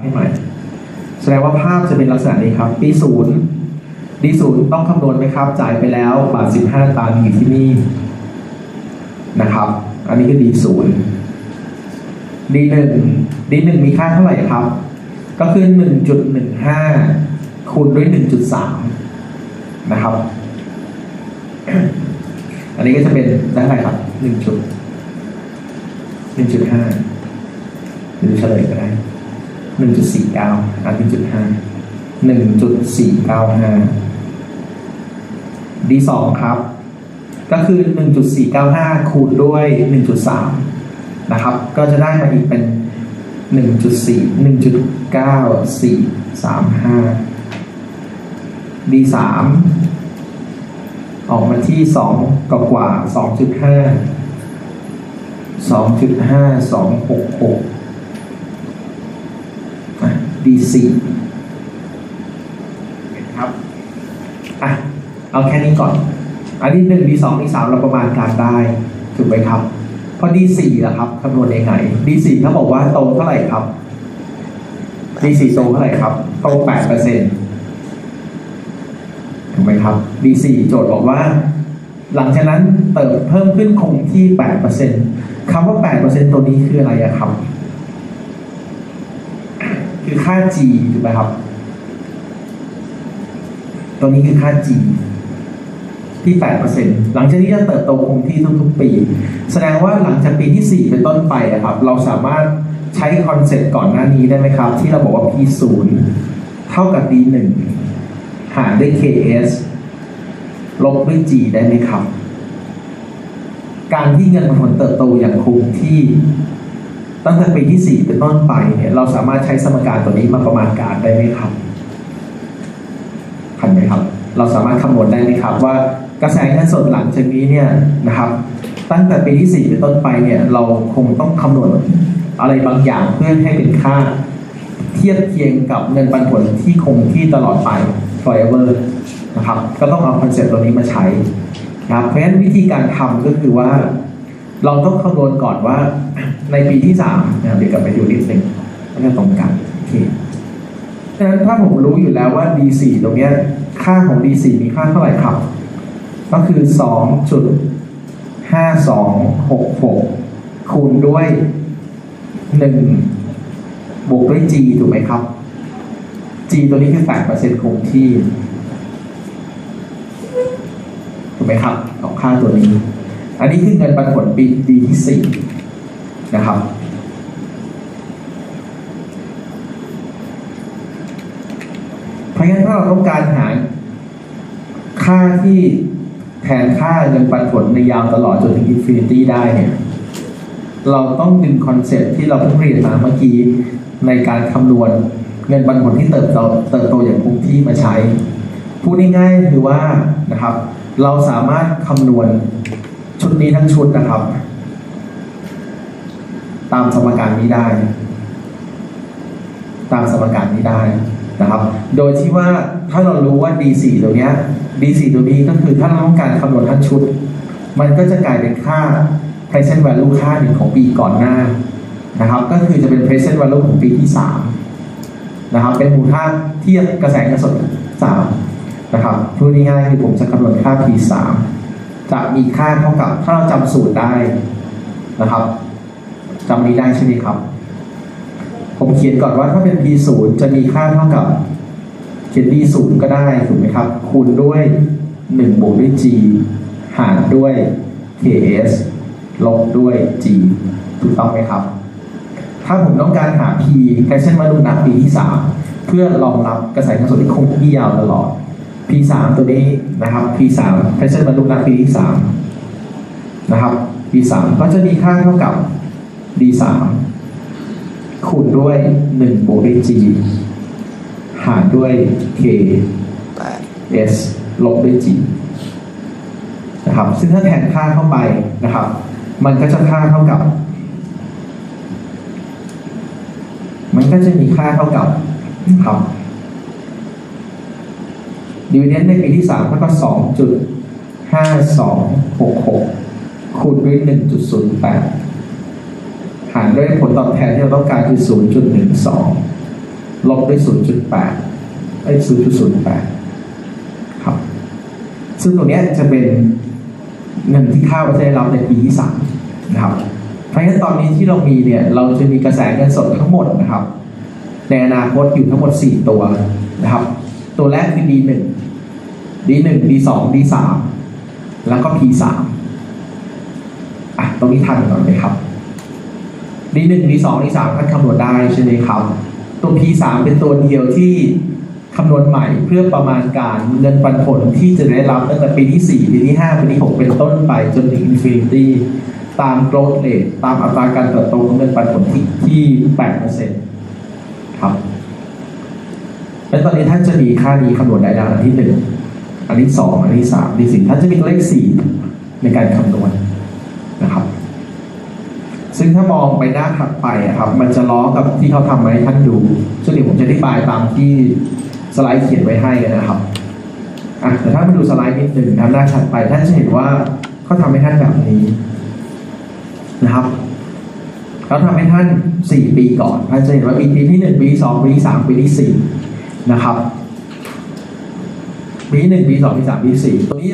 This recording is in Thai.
ให้ใหม่แสดงว่าภาพจะเป็นลักษณะนี้ครับ ปีศูนย์ดีศูนย์ต้องคำนวณไหมครับ จ่ายไปแล้วบาทสิบห้าตังค์อยู่ที่นี่นะครับ อันนี้คือดีศูนย์ดีหนึ่งดีหนึ่งมีค่าเท่าไหร่ครับ ก็คือหนึ่งจุดหนึ่งห้าคูณด้วยหนึ่งจุดสามนะครับ อันนี้ก็จะเป็นได้เท่าไหร่ครับหนึ่งจุดหนึ่งจุดห้าหรือเฉลยก็ได้ หนึ่งจุดสี่เก้าอะหนึ่งจุดห้าหนึ่งจุดสี่เก้าห้าดีสองครับ ก็คือหนึ่งจุดสี่เก้าห้าคูณด้วยหนึ่งจุดสามนะครับ ก็จะได้มาอีกเป็นหนึ่งจุดสี่หนึ่งจุดเก้าสี่สามห้าดีสามออกมาที่สองกกว่าสองจุดห้าสองจุดห้าสองหกหก ดีสี่ครับอะเอาแค่นี้ก่อน อันที่หนึ่งดีสองดีสามเราประมาณการได้ถูกไหมครับ พอดีสี่ล่ะครับคำนวณยังไงดีสี่เขาบอกว่าโตเท่าไหร่ครับดีสี่โตเท่าไหร่ครับโตแปดเปอร์เซ็นต์ถูกไหมครับดีสี่โจทย์บอกว่า หลังจากนั้นเติบเพิ่มขึ้นคงที่แปดเปอร์เซ็นต์คำว่าแปดเปอร์เซ็นต์ตัวนี้คืออะไรอะครับ คือค่า g ถูกไหมครับ ตัวนี้คือค่า g ที่8%หลังจากนี้จะเติบโตคงที่ทุกๆปี แสดงว่าหลังจากปีที่ 4 เป็นต้นไปอะครับ เราสามารถใช้คอนเซ็ปต์ก่อนหน้านี้ได้ไหมครับ ที่เราบอกว่า P0 เท่ากับ D1 หารด้วย KS ลบด้วย G ได้ไหมครับ การที่เงินปันผลเติบโตอย่างคงที่ ตั้งแต่ปีที่ 4 เป็นต้นไปเนี่ยเราสามารถใช้สมการตัวนี้มาประมาณการได้ไหมครับทันไหมครับ เราสามารถคำนวณได้ไหมครับว่ากระแสเงินสดหลังจากนี้เนี่ยนะครับ ตั้งแต่ปีที่ 4 เป็นต้นไปเนี่ยเราคงต้องคำนวณอะไรบางอย่างเพื่อให้เป็นค่าเทียบเคียงกับเงินปันผลที่คงที่ตลอดไป forever นะครับ ก็ต้องเอาคอนเซ็ปต์ตัวนี้มาใช้นะครับเพราะฉะนั้นวิธีการทำก็คือว่า เราต้องคำนวณก่อนว่า ในปีที่สามนะครับเดี๋ยวกลับไปดูนิดหนึ่งมันจะตรงกันโอเคฉะนั้นถ้าผมรู้อยู่แล้วว่า D4 ตรงเนี้ยค่าของ D4 มีค่าเท่าไหร่ครับ ก็คือ 2.5266 คูณด้วย 1 บวกด้วย G ถูกไหมครับ G ตัวนี้คือ 8%คงที่ ถูกไหมครับ ของค่าตัวนี้ อันนี้คือเงินปันผลปีปีที่4 นะครับ เพราะงั้นถ้าเราต้องการหาค่าที่แทนค่าเงินปันผลในยาวตลอดจนถึงอินฟินิตี้ได้เนี่ย เราต้องดึงคอนเซ็ปต์ที่เราเพิ่งเรียนมาเมื่อกี้ในการคำนวณเงินปันผลที่เติบโตเติบโตอย่างคงที่มาใช้ พูดง่ายๆคือว่านะครับ เราสามารถคำนวณชุดนี้ทั้งชุดนะครับ ตามสมการนี้ได้ ตามสมการนี้ได้นะครับ โดยที่ว่าถ้าเรารู้ว่า D4 ตัวเนี้ย D4 ตัวนี้ก็คือถ้าเราต้องการคำนวณทั้งชุด มันก็จะกลายเป็นค่า present value ค่าหนึ่งของปีก่อนหน้านะครับ ก็คือจะเป็น present value ของปีที่ 3 นะครับ เป็นมูลค่าเทียบกระแสเงินสด3นะครับพูดง่ายๆคือผมจะคำนวณค่า P3 จะมีค่าเท่ากับถ้าเราจำสูตรได้นะครับ จำนี้ได้ใช่ไหมครับ ผมเขียนก่อนว่าถ้าเป็น P0 จะมีค่าเท่ากับ เขียน D0 ก็ได้ถูกไหมครับ คูณด้วย1บวกด้วย G หารด้วย KS ลบด้วย G ถูกต้องไหมครับ ถ้าผมต้องการหา P แคชเช่นมาดูนักปีที่3เพื่อรองรับกระแสเงินสดที่คงที่ยาวตลอด P3 ตัวนี้นะครับ P3 แคชเช่นมาดูนักปีที่3นะครับ P3 ก็จะมีค่าเท่ากับ D3 คูณด้วย1บวกด้วย G หารด้วย K S ลบด้วย G นะครับ ซึ่งถ้าแทนค่าเข้าไปนะครับ มันก็จะค่าเท่ากับ มันก็จะมีค่าเท่ากับนะครับดิวเดนในปีที่3เท่ากับ2.5266คูณด้วย1.08 หารด้วยผลตอบแทนที่เราต้องการคือ 0.12 ลบด้วย 0.8ไอ้ย0.08 ครับ ซึ่งตัวเนี้จะเป็นเงินที่ข้าวจะได้รับในปีที่สามนะครับ เพราะฉะนั้นตอนนี้ที่เรามีเนี่ย เราจะมีกระแสเงินสดทั้งหมดนะครับ ในอนาคตอยู่ทั้งหมด 4 ตัวนะครับ ตัวแรกคือ D1 D1 D2 D3 แล้วก็ P3 อะ ตรงนี้ทันก่อนเลยครับ D1 D2 D3 ท่านคำนวณได้ใช่ไหมครับ ตัว P3 เป็นตัวเดียวที่คำนวณใหม่เพื่อประมาณการเงินปันผลที่จะได้รับตั้งแต่ปีที่ 4 ปีที่ 5 ปีที่ 6 เป็นต้นไปจนถึง Infinity ตาม growth rate ตามอัตราการเติบโตของเงินปันผลที่ที่8%ครับและตอนนี้ท่านจะมีค่านี้คำนวณได้แล้วอันที่หนึ่งอันที่สองอันที่สามอันที่สี่ท่านจะมีเลขสี่ในการคำนวณนะครับ ซึ่งถ้ามองไปหน้าถัดไปอะครับ มันจะล้อกับที่เขาทำมาให้ท่านดูซึ่งเดี๋ยวผมจะอธิบายตามที่สไลด์เขียนไว้ให้นะครับอะแต่ถ้ามาดูสไลด์นิดหนึ่งนะหน้าถัดไปท่านจะเห็นว่าเขาทำให้ท่านแบบนี้นะครับเขาทำให้ท่านสี่ปีก่อนท่านจะเห็นว่าปีที่หนึ่งปีสองปีสามปีที่สี่นะครับปีหนึ่งปีสองปีสามปีสี่ตรงนี้